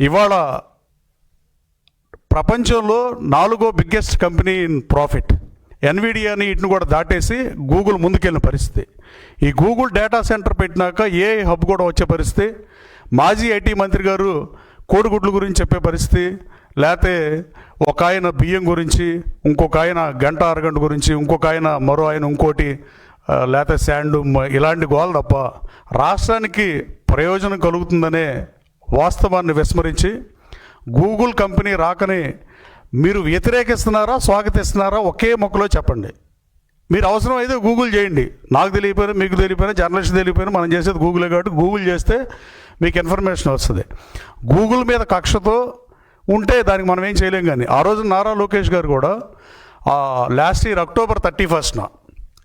ఇవాళ ప్రపంచంలో నాలుగో బిగ్గెస్ట్ కంపెనీ ఇన్ ప్రాఫిట్. ఎన్విడియాని వీటిని కూడా దాటేసి గూగుల్ ముందుకెళ్ళిన పరిస్థితి. ఈ గూగుల్ డేటా సెంటర్ పెట్టినాక ఏ హబ్ కూడా వచ్చే పరిస్థితి. మాజీ ఐటీ మంత్రి గారు కోడిగుడ్ల గురించి చెప్పే పరిస్థితి. లేకపోతే ఒక ఆయన బియ్యం గురించి ఇంకొక ఆయన గంట అరగంట గురించి ఇంకొక ఆయన మరో ఆయన ఇంకోటి లేకపోతే శాండ్ ఇలాంటి గోల తప్ప రాష్ట్రానికి ప్రయోజనం కలుగుతుందనే వాస్తవాన్ని విస్మరించి గూగుల్ కంపెనీ రాకని మీరు వ్యతిరేకిస్తున్నారా స్వాగతిస్తున్నారా ఒకే మొక్కలో చెప్పండి. మీరు అవసరం అయితే గూగుల్ చేయండి. నాకు తెలియపోయినా మీకు తెలియపోయినా జర్నలిస్ట్ తెలియపోయినా మనం చేసేది గూగులే కాబట్టి గూగుల్ చేస్తే మీకు ఇన్ఫర్మేషన్ వస్తుంది. గూగుల్ మీద కక్షతో ఉంటే దానికి మనం ఏం చేయలేం కానీ ఆ రోజు నారా లోకేష్ గారు కూడా లాస్ట్ ఇయర్ అక్టోబర్ థర్టీ ఫస్ట్న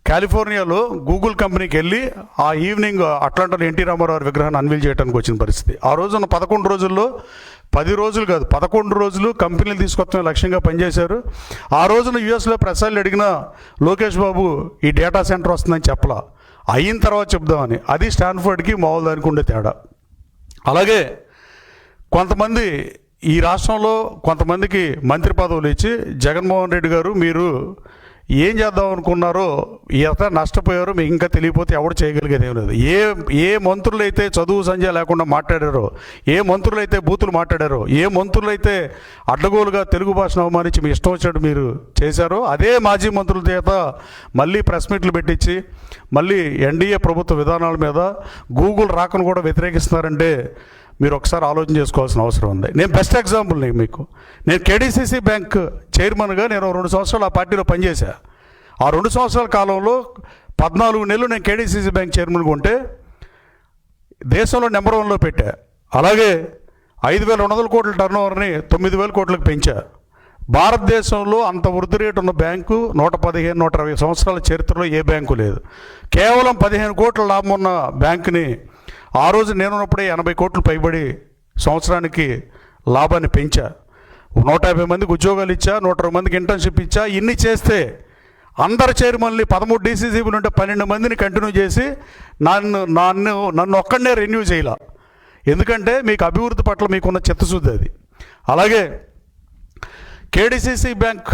కాలిఫోర్నియాలో గూగుల్ కంపెనీకి వెళ్ళి ఆ ఈవినింగ్ అట్లాంటాలో ఎన్టీ రామారావు విగ్రహాన్ని అన్వీల్ చేయడానికి వచ్చిన పరిస్థితి. ఆ రోజున పదకొండు రోజుల్లో పది రోజులు కాదు పదకొండు రోజులు కంపెనీలు తీసుకొస్తున్న లక్ష్యంగా పనిచేశారు. ఆ రోజున యుఎస్లో ప్రసాద్లు అడిగిన లోకేష్ బాబు ఈ డేటా సెంటర్ వస్తుందని చెప్పలా? అయిన తర్వాత చెప్దామని. అది స్టాన్ఫర్డ్కి మామూలు దానికి ఉండే తేడా. అలాగే కొంతమంది ఈ రాష్ట్రంలో కొంతమందికి మంత్రి పదవులు ఇచ్చి జగన్మోహన్ రెడ్డి గారు మీరు ఏం చేద్దాం అనుకున్నారో ఎంత నష్టపోయారో మీకు ఇంకా తెలియపోతే ఎవడు చేయగలిగేది ఏం లేదు. ఏ ఏ మంత్రులు అయితే చదువు సంజయ లేకుండా మాట్లాడారో ఏ మంత్రులు అయితే బూతులు మాట్లాడారో ఏ మంత్రులు అయితే అడ్డగోలుగా తెలుగు భాషను అవమానించి మీ ఇష్టం వచ్చినట్టు మీరు చేశారో అదే మాజీ మంత్రుల చేత మళ్ళీ ప్రెస్ మీట్లు పెట్టించి మళ్ళీ ఎన్డీఏ ప్రభుత్వ విధానాల మీద గూగుల్ రాకను కూడా వ్యతిరేకిస్తున్నారంటే మీరు ఒకసారి ఆలోచన చేసుకోవాల్సిన అవసరం ఉంది. నేను బెస్ట్ ఎగ్జాంపుల్ నేను మీకు. నేను కేడీసీసీ బ్యాంక్ చైర్మన్గా నేను రెండు సంవత్సరాలు ఆ పార్టీలో పనిచేశా. ఆ రెండు సంవత్సరాల కాలంలో పద్నాలుగు నెలలు నేను కేడీసీసీ బ్యాంక్ చైర్మన్గా ఉంటే దేశంలో నెంబర్ వన్లో పెట్టా. అలాగే ఐదు వేల రెండు వందల కోట్ల టర్న్ ఓవర్ని తొమ్మిది వేల కోట్లకు పెంచా. భారతదేశంలో అంత వృద్ధి రేటు ఉన్న బ్యాంకు నూట పదిహేను నూట ఇరవై సంవత్సరాల చరిత్రలో ఏ బ్యాంకు లేదు. కేవలం పదిహేను కోట్ల లాభం ఉన్న బ్యాంకుని ఆ రోజు నేనున్నప్పుడే ఎనభై కోట్లు పైబడి సంవత్సరానికి లాభాన్ని పెంచా. నూట యాభై మందికి ఉద్యోగాలు ఇచ్చా నూట ఇరవై మందికి ఇంటర్న్షిప్ ఇచ్చా ఇన్ని చేస్తే అందరు చైర్మన్ని పదమూడు డీసీసీబీలు ఉంటే పన్నెండు మందిని కంటిన్యూ చేసి నన్ను నన్ను నన్ను ఒక్కడనే రెన్యూ చేయాల. ఎందుకంటే మీకు అభివృద్ధి పట్ల మీకున్న చిత్తశుద్ధి అది. అలాగే కేడీసీసీ బ్యాంక్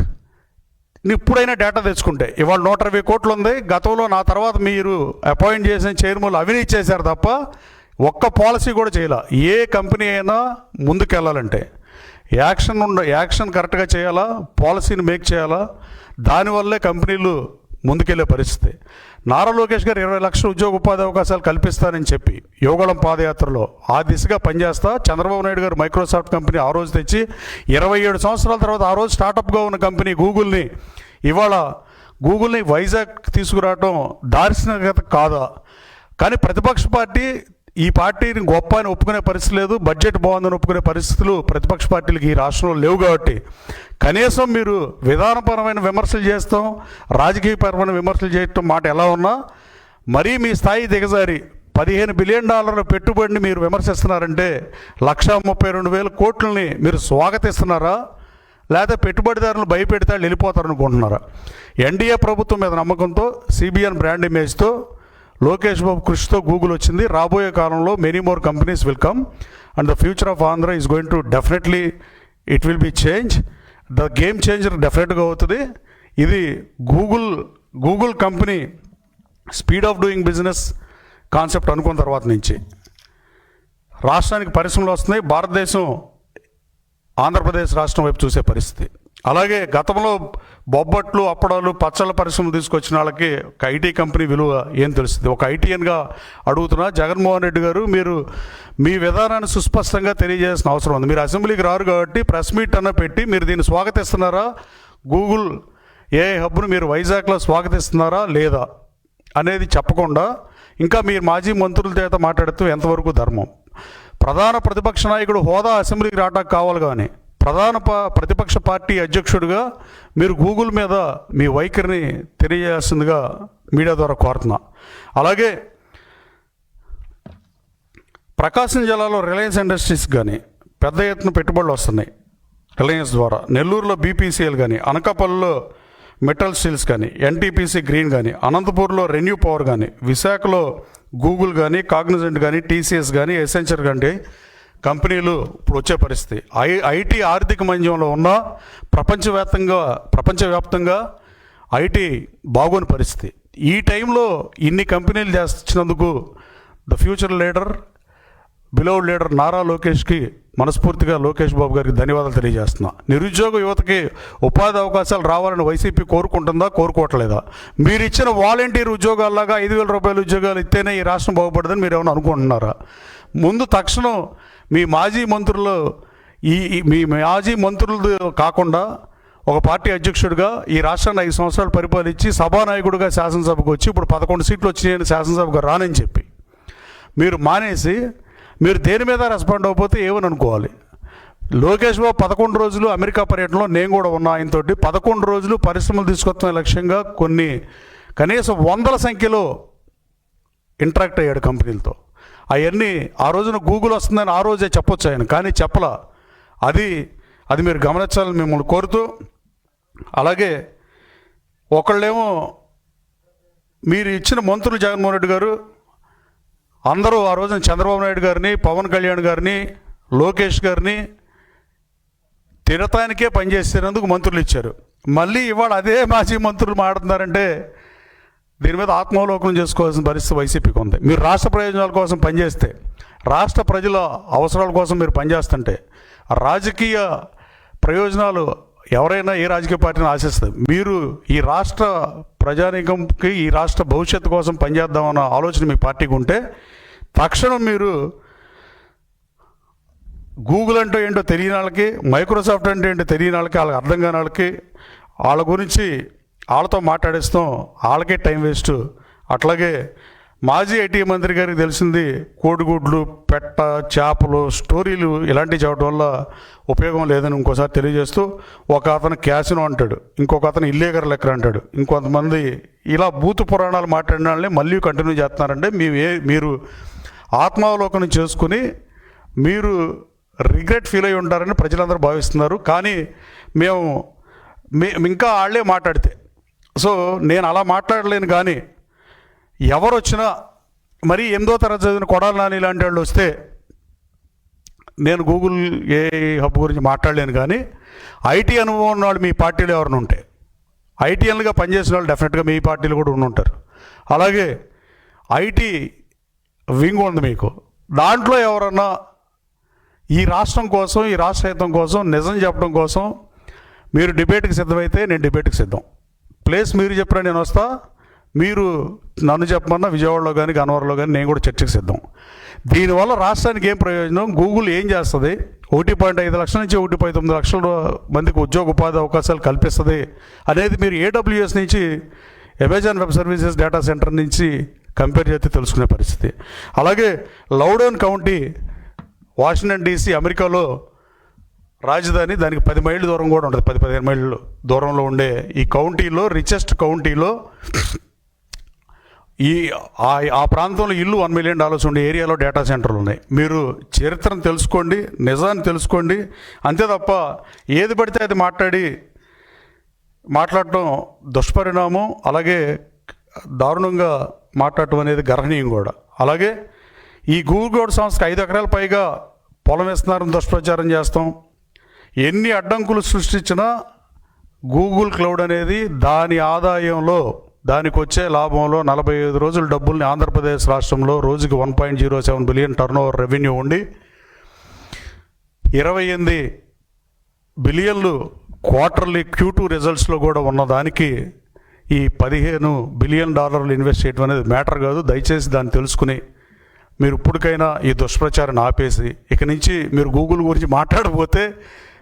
ఇప్పుడైనా డేటా తెచ్చుకుంటే. ఇవాళ నూట ఇరవై కోట్లు ఉంది గతంలో నా తర్వాత మీరు అపాయింట్ చేసిన చైర్మన్లు అవినీతి చేశారు తప్ప ఒక్క పాలసీ కూడా చేయాల. ఏ కంపెనీ అయినా ముందుకెళ్ళాలంటే. యాక్షన్ ఉండ యాక్షన్ కరెక్ట్గా చేయాలా? పాలసీని మేక్ చేయాలా? దానివల్లే కంపెనీలు ముందుకెళ్ళే పరిస్థితి. నారా లోకేష్ గారు ఇరవై లక్షల ఉద్యోగ ఉపాధి అవకాశాలు కల్పిస్తారని చెప్పి యోగళం పాదయాత్రలో ఆ దిశగా పనిచేస్తా చంద్రబాబు నాయుడు గారు మైక్రోసాఫ్ట్ కంపెనీ ఆ రోజు తెచ్చి ఇరవై ఏడు సంవత్సరాల తర్వాత ఆ రోజు స్టార్టప్గా ఉన్న కంపెనీ గూగుల్ని ఇవాళ గూగుల్ని వైజాగ్ తీసుకురావడం దార్శనికత కాదా? కానీ ప్రతిపక్ష పార్టీ ఈ పార్టీని గొప్ప అని ఒప్పుకునే పరిస్థితి లేదు బడ్జెట్ బాగుందని ఒప్పుకునే పరిస్థితులు ప్రతిపక్ష పార్టీలకు ఈ రాష్ట్రంలో లేవు కాబట్టి. కనీసం మీరు విధానపరమైన విమర్శలు చేస్తాం రాజకీయపరమైన విమర్శలు చేయటం మాట ఎలా ఉన్నా మరీ మీ స్థాయి దిగజారి పదిహేను బిలియన్ డాలర్ల పెట్టుబడిని మీరు విమర్శిస్తున్నారంటే లక్ష ముప్పై రెండు వేల కోట్లని మీరు స్వాగతిస్తున్నారా? లేదా పెట్టుబడిదారులు భయపెడితే వెళ్ళిపోతారనుకుంటున్నారా? అనుకుంటున్నారా ఎన్డీఏ ప్రభుత్వం మీద నమ్మకంతో సిబిఎన్ బ్రాండ్ ఇమేజ్తో లోకేష్ బాబు కృషితో గూగుల్ వచ్చింది. రాబోయే కాలంలో many more companies will come and the future of Andhra is going to definitely it will be change the game changer డెఫినెట్గా అవుతుంది. ఇది Google Google company speed of doing business concept అనుకున్న తర్వాత నుంచి. రాష్ట్రానికి పరిశ్రమలు వస్తున్నాయి. భారతదేశం ఆంధ్రప్రదేశ్ రాష్ట్రం వైపు చూసే పరిస్థితి. అలాగే గతంలో బొబ్బట్లు అప్పడాలు పచ్చళ్ళ పరిశ్రమ తీసుకొచ్చిన వాళ్ళకి ఒక ఐటీ కంపెనీ విలువ ఏం తెలుస్తుంది? ఒక ఐటీఎన్గా అడుగుతున్నా. జగన్మోహన్ రెడ్డి గారు మీరు మీ విధానాన్ని సుస్పష్టంగా తెలియజేయాల్సిన అవసరం ఉంది. మీరు అసెంబ్లీకి రారు కాబట్టి ప్రెస్ మీట్ అన్న పెట్టి మీరు దీన్ని స్వాగతిస్తున్నారా? గూగుల్ ఏ హబ్ను మీరు వైజాగ్లో స్వాగతిస్తున్నారా లేదా అనేది చెప్పకుండా ఇంకా మీరు మాజీ మంత్రుల చేత మాట్లాడుతూ ఎంతవరకు ధర్మం? ప్రధాన ప్రతిపక్ష నాయకుడు హోదా అసెంబ్లీకి రావడానికి కావాలి కానీ ప్రధాన ప- ప్రతిపక్ష పార్టీ అధ్యక్షుడిగా మీరు గూగుల్ మీద మీ వైఖరిని తెలియజేయాల్సిందిగా మీడియా ద్వారా కోరుతున్నా. అలాగే ప్రకాశం జిల్లాలో రిలయన్స్ ఇండస్ట్రీస్ కానీ పెద్ద ఎత్తున పెట్టుబడులు వస్తున్నాయి. రిలయన్స్ ద్వారా నెల్లూరులో బీపీసీఎల్ కానీ అనకాపల్లిలో మెటల్ స్టీల్స్ కానీ ఎన్టీపీసీ గ్రీన్ కానీ అనంతపూర్లో రెన్యూ పవర్ కానీ విశాఖలో గూగుల్ కానీ కాగ్నిజెంట్ కానీ టీసీఎస్ కానీ ఎసెన్చర్ కానీ కంపెనీలు ఇప్పుడు వచ్చే పరిస్థితి. ఐ ఐటీ ఆర్థిక మంజంలో ఉన్న ప్రపంచవ్యాప్తంగా ప్రపంచవ్యాప్తంగా ఐటీ బాగోని పరిస్థితి. ఈ టైంలో ఇన్ని కంపెనీలు చేస్తున్నందుకు the future leader below leader Nara లోకేష్కి మనస్ఫూర్తిగా లోకేష్ బాబు గారికి ధన్యవాదాలు తెలియజేస్తున్నా. నిరుద్యోగ యువతకి ఉపాధి అవకాశాలు రావాలని వైసీపీ కోరుకుంటుందా కోరుకోవట్లేదా? మీరు ఇచ్చిన వాలంటీర్ ఉద్యోగాల్లాగా ఐదు వేల రూపాయల ఉద్యోగాలు ఇస్తేనే ఈ రాష్ట్రం బాగుపడదని మీరు ఏమైనా అనుకుంటున్నారా? ముందు తక్షణం మీ మాజీ మంత్రులు ఈ మీ మాజీ మంత్రులు కాకుండా ఒక పార్టీ అధ్యక్షుడిగా ఈ రాష్ట్రాన్ని ఐదు సంవత్సరాలు పరిపాలించి సభానాయకుడిగా శాసనసభకు వచ్చి ఇప్పుడు పదకొండు సీట్లు వచ్చినాయని శాసనసభకు రానని చెప్పి. మీరు మానేసి మీరు దేని మీద రెస్పాండ్ అవ్వకపోతే ఏమని అనుకోవాలి? లోకేష్ బాబు పదకొండు రోజులు అమెరికా పర్యటనలో నేను కూడా ఉన్నా ఆయనతోటి పదకొండు రోజులు పరిశ్రమలు తీసుకొస్తున్న లక్ష్యంగా కొన్ని కనీసం వందల సంఖ్యలో ఇంటరాక్ట్ అయ్యాడు కంపెనీలతో. అవన్నీ ఆ రోజున గూగుల్ వస్తుందని ఆ రోజే చెప్పొచ్చు ఆయన కానీ చెప్పలా. అది అది మీరు గమనించాలని మిమ్మల్ని కోరుతూ అలాగే ఒకళ్ళేమో మీరు ఇచ్చిన మంత్రులు జగన్మోహన్ రెడ్డి గారు అందరూ ఆ రోజున చంద్రబాబు నాయుడు గారిని పవన్ కళ్యాణ్ గారిని లోకేష్ గారిని తిరతానికే పనిచేసేందుకు మంత్రులు ఇచ్చారు. మళ్ళీ ఇవాళ అదే మాజీ మంత్రులు మాట్లాడుతున్నారంటే దీని మీద ఆత్మావలోకనం చేసుకోవాల్సిన పరిస్థితి వైసీపీకి ఉంది. మీరు రాష్ట్ర ప్రయోజనాల కోసం పనిచేస్తే రాష్ట్ర ప్రజల అవసరాల కోసం మీరు పనిచేస్తుంటే రాజకీయ ప్రయోజనాలు ఎవరైనా ఏ రాజకీయ పార్టీని ఆశిస్తుంది? మీరు ఈ రాష్ట్ర ప్రజానీకంకి ఈ రాష్ట్ర భవిష్యత్తు కోసం పనిచేద్దామన్న ఆలోచన మీ పార్టీకి ఉంటే తక్షణం మీరు గూగుల్ అంటే ఏంటో తెలియని వాళ్ళకి మైక్రోసాఫ్ట్ అంటే ఏంటో తెలియని వాళ్ళకి వాళ్ళకి అర్థం కాని వాళ్ళకి వాళ్ళ గురించి వాళ్ళతో మాట్లాడేస్తాం. వాళ్ళకే టైం వేస్ట్. అట్లాగే మాజీ ఐటీ మంత్రి గారికి తెలిసింది కోడిగుడ్లు పెట్ట చేపలు స్టోరీలు ఇలాంటివి చెప్పడం వల్ల ఉపయోగం లేదని ఇంకోసారి తెలియజేస్తూ ఒక అతను క్యాసినో అంటాడు. ఇంకొక అతను ఇల్లేగర్ లెక్కర్ అంటాడు. ఇంకొంతమంది ఇలా భూత పురాణాలు మాట్లాడిన వాళ్ళని మళ్ళీ కంటిన్యూ చేస్తున్నారంటే మేము ఏ మీరు ఆత్మావలోకనం చేసుకుని మీరు రిగ్రెట్ ఫీల్ అయి ఉంటారని ప్రజలందరూ భావిస్తున్నారు. కానీ మేము మే ఇంకా వాళ్ళే మాట్లాడితే సో నేను అలా మాట్లాడలేను కానీ ఎవరు వచ్చినా మరి ఎనిమిదో తరగతి చదివిన కొడాలి నాని ఇలాంటి వాళ్ళు వస్తే నేను గూగుల్ ఏ హబ్ గురించి మాట్లాడలేను కానీ ఐటీ అనుభవం ఉన్న వాళ్ళు మీ పార్టీలో ఎవరైనా ఉంటే ఐటీఎన్గా పనిచేసిన వాళ్ళు డెఫినెట్గా మీ పార్టీలు కూడా ఉండి ఉంటారు. అలాగే ఐటీ వింగ్ ఉంది మీకు. దాంట్లో ఎవరన్నా ఈ రాష్ట్రం కోసం ఈ రాష్ట్ర హితం కోసం నిజం చెప్పడం కోసం మీరు డిబేట్కి సిద్ధమైతే నేను డిబేట్కి సిద్ధం. ప్లేస్ మీరు చెప్పినా నేను వస్తా. మీరు నన్ను చెప్పమన్నా విజయవాడలో కానీ గన్నవరంలో కానీ నేను కూడా చర్చకు సిద్ధం. దీనివల్ల రాష్ట్రానికి ఏం ప్రయోజనం? గూగుల్ ఏం చేస్తుంది? ఒకటి పాయింట్ ఐదు లక్షల నుంచి ఒకటి పాయింట్ తొమ్మిది లక్షల మందికి ఉద్యోగ ఉపాధి అవకాశాలు కల్పిస్తుంది అనేది మీరు ఏడబ్ల్యూఎస్ నుంచి Amazon web services data centre నుంచి కంపేర్ చేస్తే తెలుసుకునే పరిస్థితి. అలాగే లౌడౌన్ కౌంటీ వాషింగ్టన్ డీసీ అమెరికాలో రాజధాని దానికి పది మైళ్ళు దూరం కూడా ఉంటుంది. పది పదిహేను మైళ్ళు దూరంలో ఉండే ఈ కౌంటీలో రిచెస్ట్ కౌంటీలో ఈ ఆ ప్రాంతంలో ఇల్లు వన్ మిలియన్ డాలర్స్ ఉండే ఏరియాలో డేటా సెంటర్లు ఉన్నాయి. మీరు చరిత్రను తెలుసుకోండి నిజాన్ని తెలుసుకోండి. అంతే తప్ప ఏది పడితే అది మాట్లాడి మాట్లాడటం దుష్పరిణామం అలాగే దారుణంగా మాట్లాడటం అనేది గర్హనీయం కూడా. అలాగే ఈ గూగుల్ సంస్థకి ఐదు ఎకరాల పైగా పొలం ఇస్తున్నారని దుష్ప్రచారం చేస్తాం. ఎన్ని అడ్డంకులు సృష్టించినా గూగుల్ క్లౌడ్ అనేది దాని ఆదాయంలో దానికి వచ్చే లాభంలో నలభై ఐదు రోజుల డబ్బుల్ని ఆంధ్రప్రదేశ్ రాష్ట్రంలో రోజుకి one point zero seven billion turnover revenue ఉండి ఇరవై ఎనిమిది బిలియన్లు క్వార్టర్లీ క్యూ టూ రిజల్ట్స్లో కూడా ఉన్నదానికి ఈ పదిహేను బిలియన్ డాలర్లు ఇన్వెస్ట్ చేయడం అనేది మ్యాటర్ కాదు. దయచేసి దాన్ని తెలుసుకుని మీరు ఇప్పటికైనా ఈ దుష్ప్రచారాన్ని ఆపేసి ఇక నుంచి మీరు గూగుల్ గురించి మాట్లాడకపోతే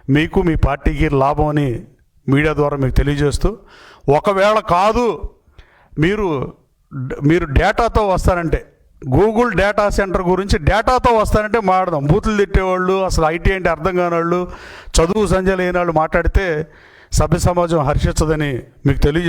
మీకు మీ పార్టీకి లాభం అని మీడియా ద్వారా మీకు తెలియజేస్తూ ఒకవేళ కాదు మీరు మీరు డేటాతో వస్తారంటే గూగుల్ డేటా సెంటర్ గురించి డేటాతో వస్తారంటే మాట్లాడదాం. బూతులు తిట్టేవాళ్ళు అసలు ఐటీ అంటే అర్థం కాని వాళ్ళు చదువు సంజయ్ లేని వాళ్ళు మాట్లాడితే సభ్య సమాజం హర్షించదని మీకు తెలియజే